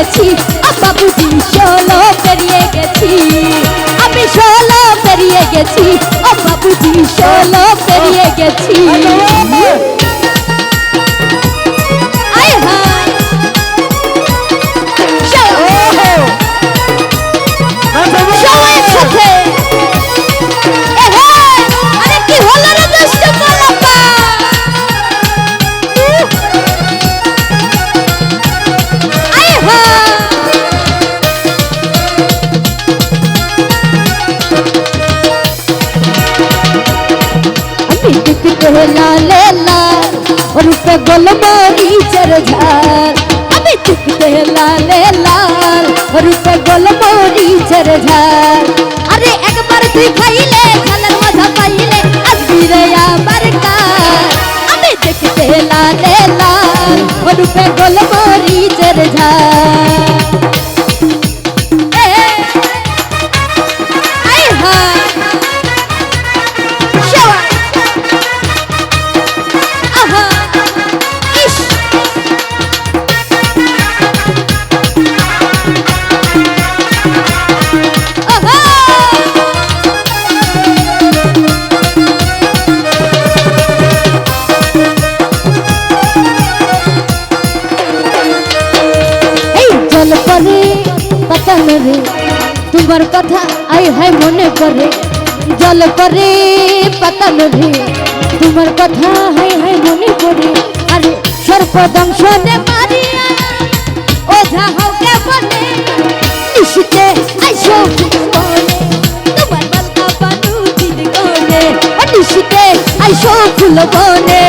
গেছি বাবুজি ষোলো পেরিয়ে গেছি। আমি ষোলো পেরিয়ে গেছি। मस्त कहना लेना और उसका गोलबारी चरझार अबे तुक कहना लेना और उसका गोलबारी चरझार अरे एक बार तू खाई ले खालन मज़ा पाई ले अजीरया बरकार अबे तुक कहना लेना और उसका गोलबारी পরে পাতা নেবে তোমার কথা আই হাই মনে পড়ে, জল পরে পাতা নেবে তোমার কথা হাই হাই মনে পড়ে, আরে সর্পদংশনে মারিয়া ওঝা হকে বলে নিশিতে আইসো তোমার বালকা বানু দিন ও নিশিতে আইসো ফুল বনে